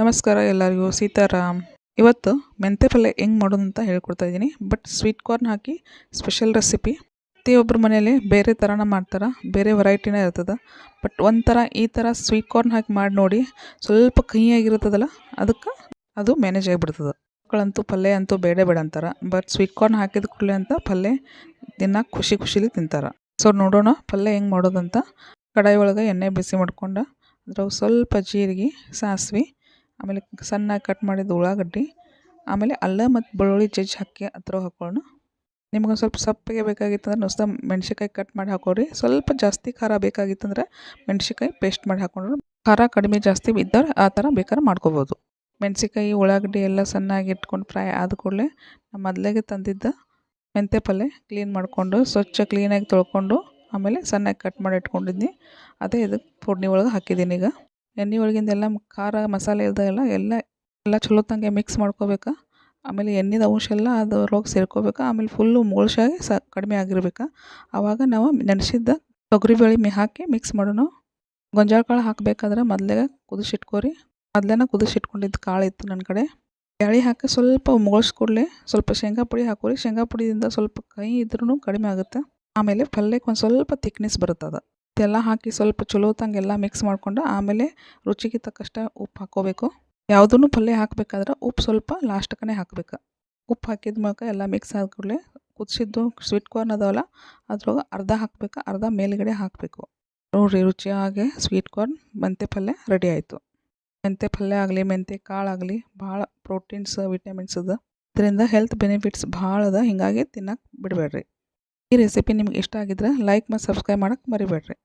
ನಮಸ್ಕಾರ ಎಲ್ಲರಿಗೂ, ಸೀತಾರಾಮ್. ಇವತ್ತು ಮೆಂತೆ ಪಲ್ಯ ಹೆಂಗೆ ಮಾಡೋದು ಅಂತ ಹೇಳ್ಕೊಡ್ತಾ ಇದ್ದೀನಿ. ಬಟ್ ಸ್ವೀಟ್ ಕಾರ್ನ್ ಹಾಕಿ ಸ್ಪೆಷಲ್ ರೆಸಿಪಿ. ಪ್ರತಿಯೊಬ್ಬರ ಮನೇಲಿ ಬೇರೆ ಥರನ ಮಾಡ್ತಾರೆ, ಬೇರೆ ವೆರೈಟಿನೇ ಇರ್ತದೆ. ಬಟ್ ಒಂಥರ ಈ ಥರ ಸ್ವೀಟ್ ಕಾರ್ನ್ ಹಾಕಿ ಮಾಡಿ ನೋಡಿ ಸ್ವಲ್ಪ ಕಹಿಯಾಗಿರ್ತದಲ್ಲ ಅದಕ್ಕೆ ಅದು ಮ್ಯಾನೇಜ್ ಆಗಿಬಿಡ್ತದೆ. ಮಕ್ಕಳಂತೂ ಪಲ್ಯ ಅಂತೂ ಬೇಡ ಬೇಡ ಅಂತಾರೆ. ಬಟ್ ಸ್ವೀಟ್ ಕಾರ್ನ್ ಹಾಕಿದ ಕೂಡಲೇ ಅಂತ ಪಲ್ಯ ದಿನ ಖುಷಿ ಖುಷಿಲಿ ತಿಂತಾರೆ. ಸೊ ನೋಡೋಣ ಪಲ್ಯ ಹೆಂಗೆ ಮಾಡೋದಂತ. ಕಡಾಯಿ ಒಳಗೆ ಎಣ್ಣೆ ಬಿಸಿ ಮಾಡ್ಕೊಂಡು ಅದ್ರಾಗ ಸ್ವಲ್ಪ ಜೀರಿಗೆ, ಸಾಸಿವೆ ಆಮೇಲೆ ಸಣ್ಣಗೆ ಕಟ್ ಮಾಡಿದ ಉಳ್ಳಾಗಡ್ಡಿ, ಆಮೇಲೆ ಅಲ್ಲ ಮತ್ತು ಬೆಳ್ಳುಳ್ಳಿ ಜಜ್ಜಿ ಹಾಕಿ ಹತ್ರ ಹಾಕೊಳ್ಳೋಣ. ನಿಮ್ಗೆ ಸ್ವಲ್ಪ ಸಪ್ಪಗೆ ಬೇಕಾಗಿತ್ತಂದ್ರೆ ನುಸ್ತ ಮೆಣ್ಸಿನ್ಕಾಯಿ ಕಟ್ ಮಾಡಿ ಹಾಕೋರಿ. ಸ್ವಲ್ಪ ಜಾಸ್ತಿ ಖಾರ ಬೇಕಾಗಿತ್ತಂದ್ರೆ ಮೆಣ್ಸಿನ್ಕಾಯಿ ಪೇಸ್ಟ್ ಮಾಡಿ ಹಾಕೊಂಡ್ರು. ಖಾರ ಕಡಿಮೆ ಜಾಸ್ತಿ ಇದ್ದರೆ ಆ ಥರ ಬೇಕಾದ್ರೆ ಮಾಡ್ಕೋಬೋದು. ಮೆಣ್ಸಿನ್ಕಾಯಿ, ಉಳ್ಳಾಗಡ್ಡಿ ಎಲ್ಲ ಸಣ್ಣಾಗಿ ಇಟ್ಕೊಂಡು ಫ್ರೈ ಆದ ಕೂಡಲೇ ನಮ್ಮ ಮೊದಲಿಗೆ ತಂದಿದ್ದ ಮೆಂತ್ಯ ಪಲ್ಯ ಕ್ಲೀನ್ ಮಾಡಿಕೊಂಡು ಸ್ವಚ್ಛ ಕ್ಲೀನಾಗಿ ತೊಳ್ಕೊಂಡು ಆಮೇಲೆ ಸಣ್ಣಗೆ ಕಟ್ ಮಾಡಿ ಇಟ್ಕೊಂಡಿದ್ನಿ. ಅದೇ ಇದಕ್ಕೆ ಫೋಡ್ನಿ ಒಳಗೆ ಹಾಕಿದ್ದೀನಿ ಈಗ. ಎಣ್ಣೆ ಒಳಗಿಂದೆಲ್ಲ ಖಾರ ಮಸಾಲೆ ಇಲ್ದಾಗೆಲ್ಲ ಎಲ್ಲ ಎಲ್ಲ ಚಲೋತ್ತಂಗೆ ಮಿಕ್ಸ್ ಮಾಡ್ಕೋಬೇಕು. ಆಮೇಲೆ ಎಣ್ಣೆದು ಅಂಶ ಎಲ್ಲ ಅದು ರೋಗ ಸೇರ್ಕೋಬೇಕು. ಆಮೇಲೆ ಫುಲ್ಲು ಮುಳ್ಸಾಗಿ ಸ ಕಡಿಮೆ ಆಗಿರ್ಬೇಕು. ಆವಾಗ ನಾವು ನೆನೆಸಿದ್ದ ತೊಗರಿಬೇಳೆ ಮೆ ಹಾಕಿ ಮಿಕ್ಸ್ ಮಾಡೋಣ. ಗೊಂಜಾಳ ಕಾಳು ಹಾಕಬೇಕಾದ್ರೆ ಮೊದಲೇ ಕುದಿಸಿಟ್ಕೋರಿ. ಮೊದಲೇನ ಕುದಿಸಿಟ್ಕೊಂಡಿದ್ದು ಕಾಳು ಇತ್ತು ನನ್ನ ಕಡೆ. ಬ್ಯಾಳಿ ಹಾಕಿ ಸ್ವಲ್ಪ ಮುಗಳ್ಸಿ ಕೂಡಲೇ ಸ್ವಲ್ಪ ಶೇಂಗಾ ಪುಡಿ ಹಾಕೋರಿ. ಶೇಂಗಾ ಪುಡಿಯಿಂದ ಸ್ವಲ್ಪ ಕಹಿ ಇದ್ರೂ ಕಡಿಮೆ ಆಗುತ್ತೆ. ಆಮೇಲೆ ಪಲ್ಯಕ್ಕೆ ಒಂದು ಸ್ವಲ್ಪ ತಿಕ್ನೆಸ್ ಬರುತ್ತದೆ. ಇದೆಲ್ಲ ಹಾಕಿ ಸ್ವಲ್ಪ ಚಲೋತ್ತಂಗೆ ಎಲ್ಲ ಮಿಕ್ಸ್ ಮಾಡಿಕೊಂಡು ಆಮೇಲೆ ರುಚಿಗೆ ತಕ್ಕಷ್ಟು ಉಪ್ಪು ಹಾಕ್ಕೋಬೇಕು. ಯಾವುದೂ ಪಲ್ಯ ಹಾಕಬೇಕಾದ್ರೆ ಉಪ್ಪು ಸ್ವಲ್ಪ ಲಾಸ್ಟ್ಕನೇ ಹಾಕಬೇಕು. ಉಪ್ಪು ಹಾಕಿದ ಮೂಲಕ ಎಲ್ಲ ಮಿಕ್ಸ್ ಆದ ಕೂಡಲೇ ಕುದಿಸಿದ್ದು ಸ್ವೀಟ್ ಕಾರ್ನ್ ಅದಾವಲ್ಲ, ಅದ್ರೊಳಗೆ ಅರ್ಧ ಹಾಕ್ಬೇಕು, ಅರ್ಧ ಮೇಲುಗಡೆ ಹಾಕಬೇಕು. ನೋಡಿರಿ ರುಚಿಯಾಗಿ ಸ್ವೀಟ್ ಕಾರ್ನ್ ಮೆಂತೆ ಪಲ್ಯ ರೆಡಿ ಆಯಿತು. ಮೆಂತೆ ಪಲ್ಯ ಆಗಲಿ, ಮೆಂತ್ಯ ಕಾಳಾಗಲಿ ಭಾಳ ಪ್ರೋಟೀನ್ಸ್ ವಿಟಮಿನ್ಸ್ ಅದ. ಇದರಿಂದ ಹೆಲ್ತ್ ಬೆನಿಫಿಟ್ಸ್ ಭಾಳ ಅದ ಹೀಗಾಗಿ ತಿನ್ನಕ್ಕೆ ಬಿಡಬೇಡ್ರಿ. ಈ ರೆಸಿಪಿ ನಿಮ್ಗೆ ಇಷ್ಟ ಆಗಿದ್ರೆ ಲೈಕ್ ಮತ್ತು ಸಬ್ಸ್ಕ್ರೈಬ್ ಮಾಡೋಕ್ಕೆ ಮರಿಬೇಡ್ರಿ.